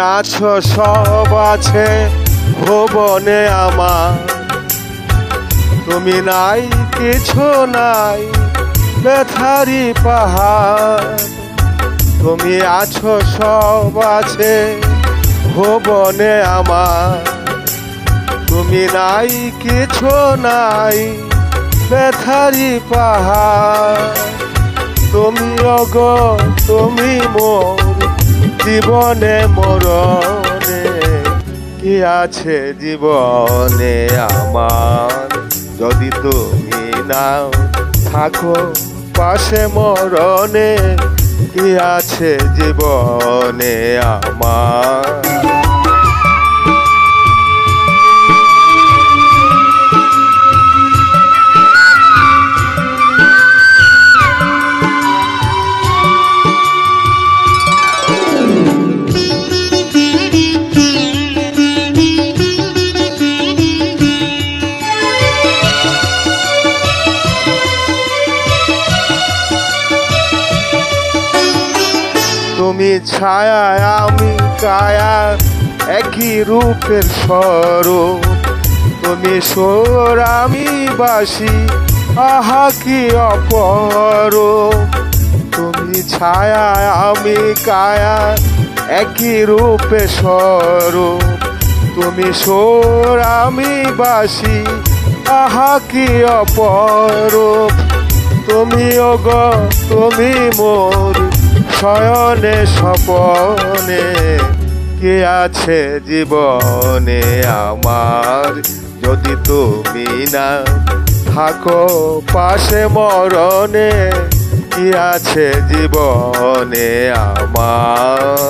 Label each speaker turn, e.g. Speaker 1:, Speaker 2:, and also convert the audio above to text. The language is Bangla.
Speaker 1: আছো, সব আছে ভুবনে আমার। তুমি নাই, কিছু নাই বেথারি পাহাড়। তুমি আছো, সব আছে ভুবনে আমার। তুমি নাই, কিছু নাই বেথারি পাহাড়। তুমি অগ, তুমি মোর। জীবনে মরণে, কি আছে জীবনে আমার? যদি তুমি নাও, থাকো পাশে মরণে, কি আছে জীবনে আমার? তুমি ছায়া আমি কায়া একই রূপের স্বরূপ। তুমি সোর, আমি বাসি আহা কি অপর তুমি ছায়া আমি কায়া একই রূপে স্বরূপ। তুমি সোর, আমি বাসি আহা কি অপরূপ। তুমি ওগ তুমি মোর শয়নে স্বপনে, কে আছে জীবনে আমার? যদি তুমি না থাকো পাশে মরণে, কি আছে জীবনে আমার?